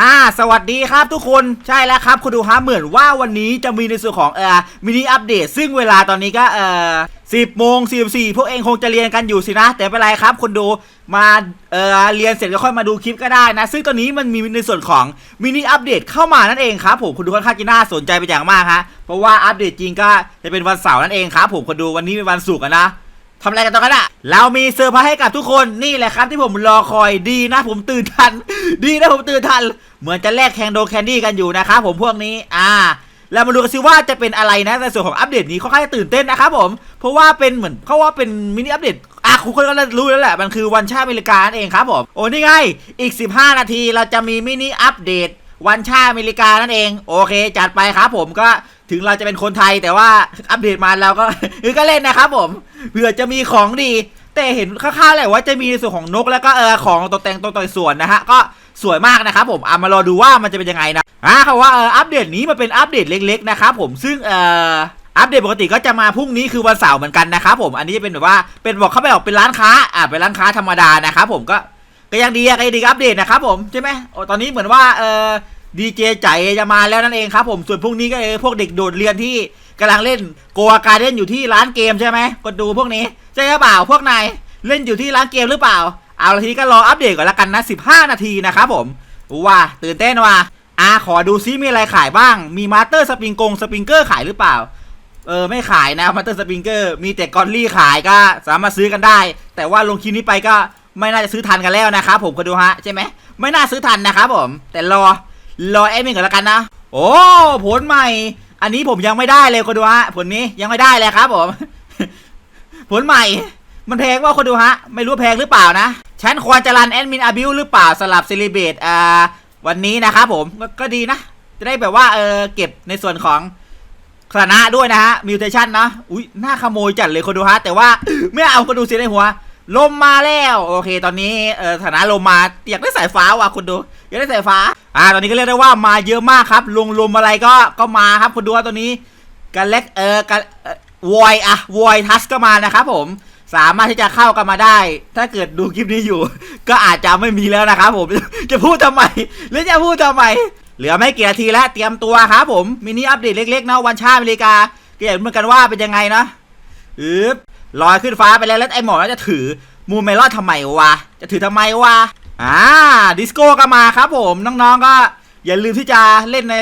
อ่าสวัสดีครับทุกคนใช่แล้วครับคุณดูฮะเหมือนว่าวันนี้จะมีในส่วนของเอ่อมินิอัปเดต ซึ่งเวลาตอนนี้ก็เอ่อสิบโมงสี่สี่พวกเองคงจะเรียนกันอยู่สินะ แต่ไม่เป็นไรครับคุณดูมาเอ่อเรียนเสร็จก็ค่อยมาดูคลิปก็ได้นะ ซึ่งตอนนี้มันมีในส่วนของมินิอัปเดตเข้ามานั่นเองครับผมคุณดูค่อนข้างจะน่าสนใจไปนอย่างมากฮะเพราะว่าอัปเดตจริงก็จะเป็นวันเสาร์นั่นเองครับผมคุณดูวันนี้เป็นวันศุกร์นะ ทำอะไรกันตอนนั้นอะเรามีเซอร์ไพรส์ให้กับทุกคนนี่แหละครับที่ผมรอคอยดีนะ ผมตื่นทัน ดีนะผมตื่นทัน เหมือนจะแลกแคนโดแคนดี้กันอยู่นะครับผมพวกนี้อ่าเรามาดูกันสิว่าจะเป็นอะไรนะในส่วนของอัปเดตนี้ค่อนข้างจะตื่นเต้นนะครับผม เพราะว่าเป็นเหมือนเขาว่าเป็นมินิอัปเดตอะคุณคนก็รู้แล้วแหละ มันคือวันชาติอเมริกานั่นเองครับผม โอ้นี่ไง อีก 15 นาทีเราจะมีมินิอัปเดตวันชาติอเมริกานั่นเอง โอเค จัดไปครับผมก็ ถึงเราจะเป็นคนไทยแต่ว่าอัปเดตมาเราก็ก็เล่นนะครับผมเผื่อจะมีของดี แต่เห็นค่าวๆแหละว่าจะมีในส่วนของนกแล้วก็เออของตกแต่งตัวต่อยส่วนนะฮะก็สวยมากนะครับผมเอะมารอดูว่ามันจะเป็นยังไงนะอะเขาว่าเอออัปเดตนี้มันเป็นอัปเดตเล็ก ๆ นะครับผมซึ่งเอ่ออัปเดตปกติก็จะมาพรุ่งนี้คือวันเสาร์เหมือนกันนะครับผมอันนี้จะเป็นแบบว่าเป็นบอกเข้าไปออกเป็นร้านค้าอะเป็นร้านค้าธรรมดานะครับผมก็ก็ยังดีอะก็ยังดีก็อัปเดตนะครับผมใช่ไหมโอ้ตอนนี้เหมือนว่าเออ ดีเจใจจะมาแล้วนั่นเองครับผมส่วนพรุ่งนี้ก็เออพวกเด็กโดดเรียนที่กำลังเล่นโกอาการเล่นอยู่ที่ร้านเกมใช่ไหมก็ดูพวกนี้ใช่หรือเปล่าพวกนายเล่นอยู่ที่ร้านเกมหรือเปล่า เอาละทีนี้ก็รออัปเดตก่อนละกันนะ15 นาทีนะครับผมว้าตื่นเต้นว่ะอะขอดูซิมีอะไรขายบ้าง มีมาสเตอร์สปริงกงสปริงเกอร์ขายหรือเปล่า เออไม่ขายนะมาสเตอร์สปริงเกอร์มีแต่กอลลี่ขายก็สามารถซื้อกันได้ แต่ว่าลงคลิปนี้ไปก็ไม่น่าจะซื้อทันกันแล้วนะครับผมก็ดูฮะใช่ไหมไม่น่าซื้อทันนะครับผม แต่รอ รอแอดมินก่อนละกันนะ โอ้ผลใหม่ อันนี้ผมยังไม่ได้เลยคนดูฮะ ผลนี้ยังไม่ได้เลยครับผม ผลใหม่ มันแพงว่าคนดูฮะ ไม่รู้แพงหรือเปล่านะ ฉันควรจะรันแอดมินอาบิวหรือเปล่าสลับเซเลเบตอ่าวันนี้นะครับผมก็ก็ดีนะ จะได้แบบว่าเออเก็บในส่วนของคณะด้วยนะฮะมิวเทชันนะ อุ้ยน่าขโมยจัดเลยคนดูฮะ แต่ว่าไม่เอาคนดูเสียในหัว ลมมาแล้วโอเค ตอนนี้เออฐานะลมมาอยากได้สายฟ้าว่ะคุณดูอยากได้สายฟ้า อ่า ตอนนี้ก็เรียกได้ว่ามาเยอะมากครับลงลมอะไรก็ก็มาครับคุณดูว่าตัวนี้กันเล็กเออกันวอยอะวอยทัสก็มานะครับผมสามารถที่จะเข้ากันมาได้ ถ้าเกิดดูคลิปนี้อยู่ ก็อาจจะไม่มีแล้วนะครับผมจะพูดทำไมหรือจะพูดทำไมเหลือไม่กี่นาทีแล้วเตรียมตัวครับผมมินิอัปเดตเล็กๆนะวันชาติอเมริกาก็อยากรู้เหมือนกันว่าเป็นยังไงนะอึบ ลอยขึ้นฟ้าไปแล้วแล้วไอ้หมอน่าจะถือมูเมลอนทำไมวะ จะถือทำไมวะ อ่า ดิสโก้ก็มาครับผม น้องๆก็อย่าลืมที่จะเล่นใน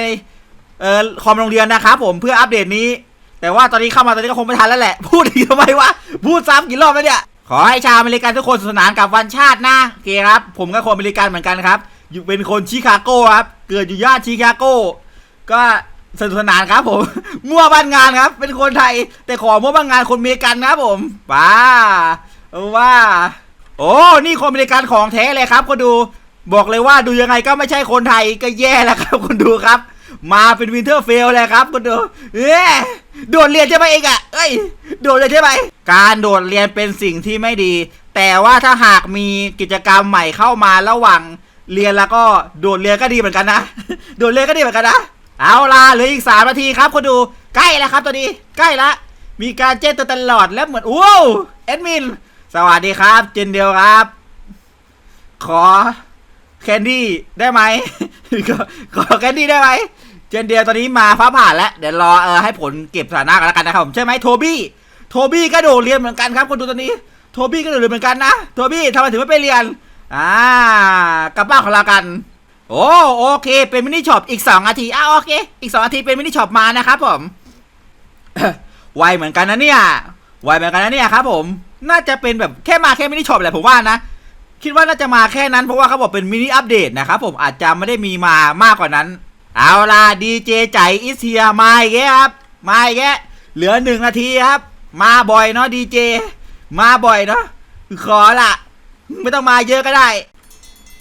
เอ่อคอมโรงเรียนนะครับผมเพื่ออัปเดตนี้ แต่ว่าตอนนี้เข้ามาตอนนี้ก็คงไม่ทันแล้วแหละ พูดอีกทำไมวะ พูดซ้ำกี่รอบแล้วเนี่ย ขอให้ชาวอเมริกันทุกคนสนุกสนานกับวันชาตินะโอเคครับ ผมก็คนอเมริกันเหมือนกันครับ อยู่เป็นคนชิคาโก้ครับ เกิดอยู่ย่านชิคาโก้ ก็ สนุกสนานครับผม มั่วบ้านงานครับ เป็นคนไทย แต่ขอมั่วบ้านงานคนอเมริกันนะครับผมบ้าว่า โอ้นี่คนอเมริกันของแท้เลยครับคนดู บอกเลยว่าดูยังไงก็ไม่ใช่คนไทยก็แย่แล้วครับคนดูครับ มาเป็นวินเทอร์เฟลเลยครับคนดูเอ๊ะโดดเรียนใช่ไหมเองอะเอ้ยโดดเลยใช่ไหมการโดดเรียนเป็นสิ่งที่ไม่ดี แต่ว่าถ้าหากมีกิจกรรมใหม่เข้ามาระหว่างเรียนแล้วก็โดดเรียนก็ดีเหมือนกันนะ โดดเรียนก็ดีเหมือนกันนะ เอาล่ะเหลืออีกสามนาทีครับคนดูใกล้แล้วครับตอนนี้ใกล้ละมีการแจ้งเตือนตลอดและเหมือนว้าวแอดมิน สวัสดีครับ เจนเดียวครับ ขอแคนดี้ได้ไหมขอขอแคนดี้ได้ไหมเจนเดียวตอนนี้มาฟ้าผ่านแล้วเดี๋ยวรอเออให้ผลเก็บสถานะกันแล้วกันนะครับผมใช่ไหมโทบี้โทบี้ก็โดดเรียนเหมือนกันครับคนดูตอนนี้โทบี้ก็โดดเรียนเหมือนกันนะโทบี้ทำไมถึงไม่ไปเรียนอ่ากลับบ้านของเรากัน โอ้โอเค เป็นมินิช็อปอีก2นาทีอ้าวโอเค อีก2นาทีเป็นมินิช็อปมานะครับผมไวเหมือนกันนะเนี่ยไวเหมือนกันนะเนี่ยครับผมน่าจะเป็นแบบแค่มาแค่มินิช็อปแหละผมว่านะ คิดว่าน่าจะมาแค่นั้นเพราะว่าเขาบอกเป็นมินิอัปเดตนะครับผมอาจจะไม่ได้มีมามากกว่านั้น เอาล่ะดีเจใจอิสเฮียมาอีกแล้วครับ มาอีกแล้วเหลือหนึ่งนาทีครับ มาบ่อยเนาะดีเจมาบ่อยเนาะขอละไม่ต้องมาเยอะก็ได้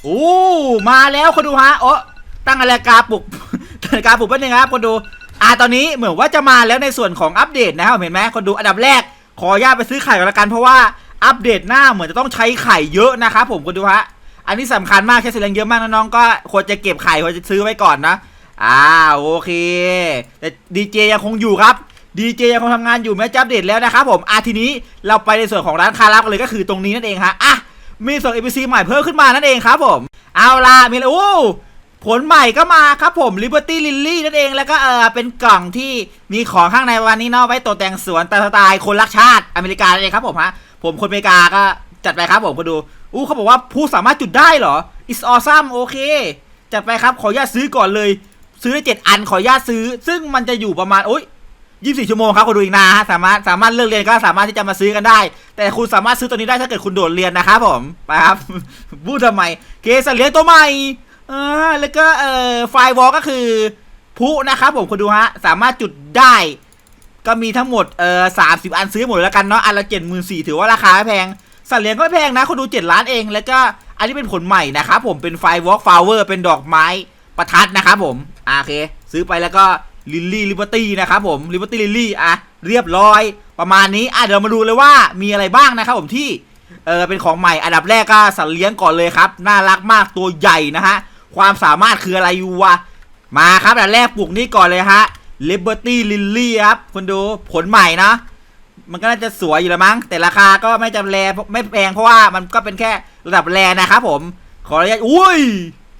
โอ้มาแล้วคนดูฮะโอ้ตั้งนาฬิกาปลุกตั้งนาฬิกาปลุกแป๊บนึงครับคนดูอ่าตอนนี้เหมือนว่าจะมาแล้วในส่วนของอัปเดตนะครับเห็นไหมคนดูอันดับแรก ขอญาตไปซื้อไข่ก่อนละกันเพราะว่าอัปเดตหน้าเหมือนจะต้องใช้ไข่เยอะนะครับผมคนดูฮะอันนี้สำคัญมากใช้แสลงเยอะมากน้องๆก็ควรจะเก็บไข่ควรจะซื้อไว้ก่อนนะอ่าโอเค แต่ดีเจยังคงอยู่ครับดีเจยังคงทำงานอยู่แม้จะอัปเดตแล้วนะครับผมอะทีนี้เราไปในส่วนของร้านคาลับกันเลยก็คือตรงนี้นั่นเองฮะอะ มีส่วน ABC ใหม่เพิ่มขึ้นมานั่นเองครับผม เอาล่ะมีโอ้ผลใหม่ก็มาครับผม Liberty Lily นั่นเองแล้วก็เออเป็นกล่องที่มีของข้างในวันนี้เนาะไว้ตกแต่งสวนตามสไตล์คนรักชาติอเมริกานั่นเองครับผมฮะผมคนอเมริกาก็จัดไปครับผมมาดูอู้เขาบอกว่าผู้สามารถจุดได้เหรอ is awesome โอเค จัดไปครับขออนุญาตซื้อก่อนเลย ซื้อได้เจ็ดอันขออนุญาตซื้อ ซึ่งมันจะอยู่ประมาณโอ๊ย 24 ชั่วโมงครับคุณดูอีกนะฮะสามารถสามารถเลิกเรียนก็สามารถที่จะมาซื้อกันได้ แต่คุณสามารถซื้อตัวนี้ได้ถ้าเกิดคุณโดดเรียนนะครับผมไปครับ พูดทำไมเคสเลี้ยงตัวใหม่อ่าแล้วก็เอ่อไฟวอลก็คือผู้นะครับผมคุณดูฮะสามารถจุดได้ก็มีทั้งหมดเอ่อสามสิบอันซื้อหมดแล้วกันเนาะอันละเจ็ดหมื่นสี่ถือว่าราคาไม่แพงสัตว์เลี้ยงก็ไม่แพงนะคนดูเจ็ดล้านเอง แล้วก็อันนี้เป็นผลใหม่นะครับผมเป็นไฟวอล์กฟลาเวอร์เป็นดอกไม้ประทัดนะครับผมโอเค ซื้อไปแล้วก็ ลิลลี่ลิเบอร์ตี้นะครับผมลิเบอร์ตี้ลิลลี่อะเรียบร้อยประมาณนี้อะเดี๋ยวมาดูเลยว่ามีอะไรบ้างนะครับผมที่เออเป็นของใหม่อันดับแรกก็สัตว์เลี้ยงก่อนเลยครับ น่ารักมากตัวใหญ่นะฮะ ความสามารถคืออะไรอยู่วะ มาครับอันดับแรกปลูกนี่ก่อนเลยฮะ Liberty Lily ครับคุณดูผลใหม่นะ มันก็น่าจะสวยอยู่แล้วมั้ง แต่ราคาก็ไม่จำแรไม่แพงเพราะว่ามันก็เป็นแค่ระดับแรนะครับผม ขออนุญาตอุ้ย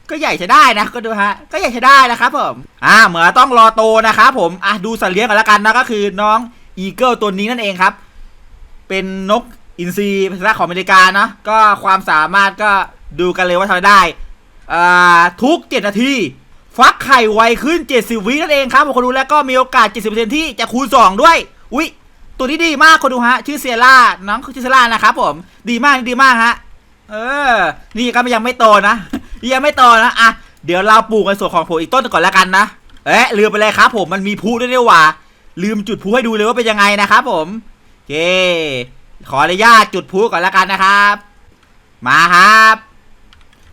ก็ใหญ่ใช้ได้นะก็ดูฮะก็ใหญ่ใช้ได้นะครับผมอ่าเหมือนต้องรอโตนะครับผมอะดูสัตว์เลี้ยงกันล้วกันนะก็คือน้องอีเกิลตัวนี้นั่นเองครับ เป็นนกอินทรีภาษาของอเมริกาเนาะก็ความสามารถก็ดูกันเลยว่าทำได้อ่าทุก 7 นาทีฟักไข่ไวขึ้น 70 วินั่นเองครับผมคนดูแล้วก็มีโอกาส 70%ที่จะคูณ 2 ด้วย อุ๊ยตัวนี้ดีมากคนดูฮะ ชื่อเซล่าน้องชื่อเซล่านะครับผม ดีมากดีมากฮะ เออ นี่ก็ยังไม่โตนะ ยังไม่โตนะอะเดี๋ยวเราปลูกในส่วนของผมอีกต้นก่อนแล้วกันนะเอ๊ะลืมไปเลยครับ ผมมันมีพลุด้วยนี่หว่า ลืมจุดพลุให้ดูเลยว่าเป็นยังไงนะครับผมโอเคขออนุญาตจุดพลุก่อนแล้วกันนะครับ มาครับ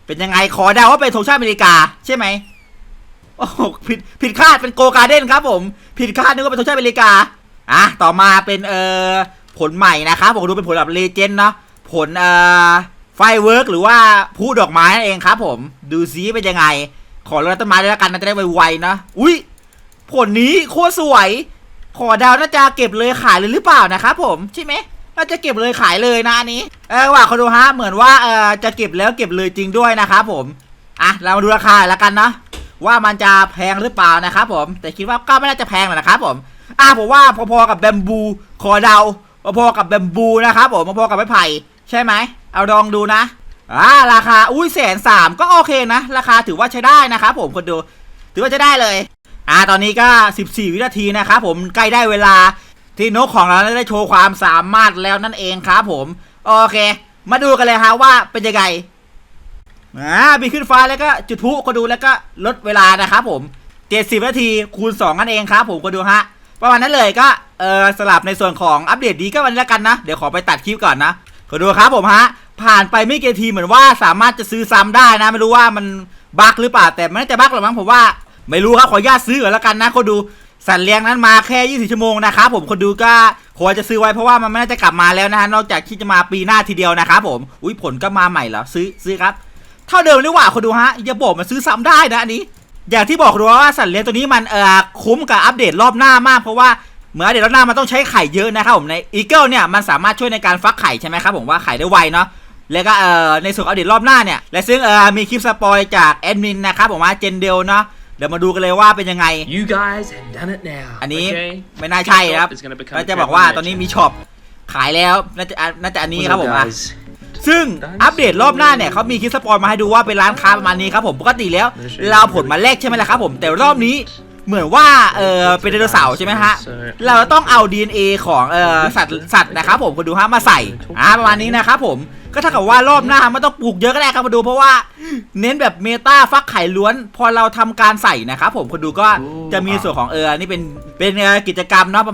เป็นยังไงขอเดาว่าเป็นธงชาติอเมริกาใช่ไหมโอ้โหผิดผิดคาดเป็นโกการ์เด้นครับ ผม ผิดคาดนึกว่าเป็นธงชาติอเมริกาอะต่อมาเป็นเอ่อผลใหม่นะครับผมดูเป็นผลแบบเลเจนด์เนาะผลเอ่อ ไฟเวิร์กหรือว่าผู้ดอกไม้นั่นเองครับ ผม ดูซิเป็นยังไง ขอรดต้นไม้ด้วยแล้วกันนะจะได้ไวๆนะอุ้ยผลนี้โคตรสวย ขอดาวน่าจะเก็บเลยขายเลยหรือเปล่านะครับผมใช่ไหมน่าจะเก็บเลยขายเลยนะอันนี้เออว่าเขาดูฮะเหมือนว่าเออจะเก็บแล้วเก็บเลยจริงด้วยนะครับผมอะเรามาดูราคาแล้วกันเนาะว่ามันจะแพงหรือเปล่านะครับผม แต่คิดว่าก็ไม่น่าจะแพงหรอกนะครับผมอะผมว่าพอๆกับแบมบูขอเดาพอๆกับแบมบูนะครับผมพอๆกับไม้ไผ่ใช่ไหม เอาลองดูนะอ่าราคาอุ้ยแสนสามก็โอเคนะ ราคาถือว่าใช้ได้นะครับผมคนดู ถือว่าใช้ได้เลย อ่าตอนนี้ก็ 14 วินาทีนะครับผมใกล้ได้เวลาที่นกของเราได้โชว์ความสามารถแล้วนั่นเองครับผม โอเค มาดูกันเลยฮะว่าเป็นยังไงอ่าบินขึ้นฟ้าแล้วก็จุดพลุก็ดูแล้วก็ลดเวลานะครับผม70นาทีคูณ2นั่นเองครับผมก็ดูฮะประมาณนั้นเลยก็เออสลับในส่วนของอัปเดตดีก็วันนี้แล้วกันนะ เดี๋ยวขอไปตัดคลิปก่อนนะก็ดูครับผมฮะ ผ่านไปไม่กี่ทีเหมือนว่าสามารถจะซื้อซ้ำได้นะ ไม่รู้ว่ามันบั๊กหรือเปล่าแต่ไม่น่าจะบั๊กหรอกมั้งผมว่าไม่รู้ครับขออนุญาตซื้อก่อนแล้วกันนะคนดูสัตว์เลี้ยงนั้นมาแค่24ชั่วโมงนะครับผมคนดูก็ควรจะซื้อไว้เพราะว่ามันไม่น่าจะกลับมาแล้วนะฮะนอกจากที่จะมาปีหน้าทีเดียวนะครับผมอุ้ยผลก็มาใหม่แล้วซื้อซื้อครับ เท่าเดิมเลยว่าคนดูฮะอย่าบอกมันซื้อซ้ำได้นะอันนี้ อย่างที่บอกดูว่าสัตว์เลี้ยงตัวนี้มันเอ่อคุ้มกับอัปเดตรอบหน้ามากเพราะว่าเหมือนอัปเดตรอบหน้ามันต้องใช้ไข่เยอะนะครับผมในอีเกิลเนี่ยมันสามารถช่วยในการฟักไข่ใช่ไหมครับผมว่าไข่ได้ไวเนาะ แล้วก็เอ่อในส่วนอัปเดตรอบหน้าเนี่ย และซึ่งเอ่อมีคลิปสปอยจากแอดมินนะครับผมว่าเจนเดลเนาะเดี๋ยวมาดูกันเลยว่าเป็นยังไง You guys have done it now. อันนี้ okay? ไม่น่าใช่ครับ It's gonna become แล้วจะบอกว่าตอนนี้มีช็อปขายแล้วน่าจะน่าจะอันนี้ครับผมอะ guys. ซึ่งอัปเดตรอบหน้าเนี่ยเขามีคลิปสปอยล์มาให้ดูว่าเป็นร้านค้าประมาณนี้ครับผมปกติแล้วเราเอาผลมาแลกใช่ไหมล่ะครับผมแต่รอบนี้ เหมือนว่าเออเป็นไดโนเสาร์ใช่ไหมฮะ เราต้องเอา DNA ของเออสัตว์สัตว์นะครับผมคุณดูฮะมาใส่อ่าประมาณนี้นะครับผมก็เท่ากับว่ารอบหน้าไม่ต้องปลูกเยอะก็ได้ครับมาดูเพราะว่าเน้นแบบเมตาฟักไข่ล้วน พอเราทำการใส่นะครับผมคุณดูก็จะมีส่วนของเออนี่เป็นเป็นเอ่อกิจกรรมเนาะประมาณ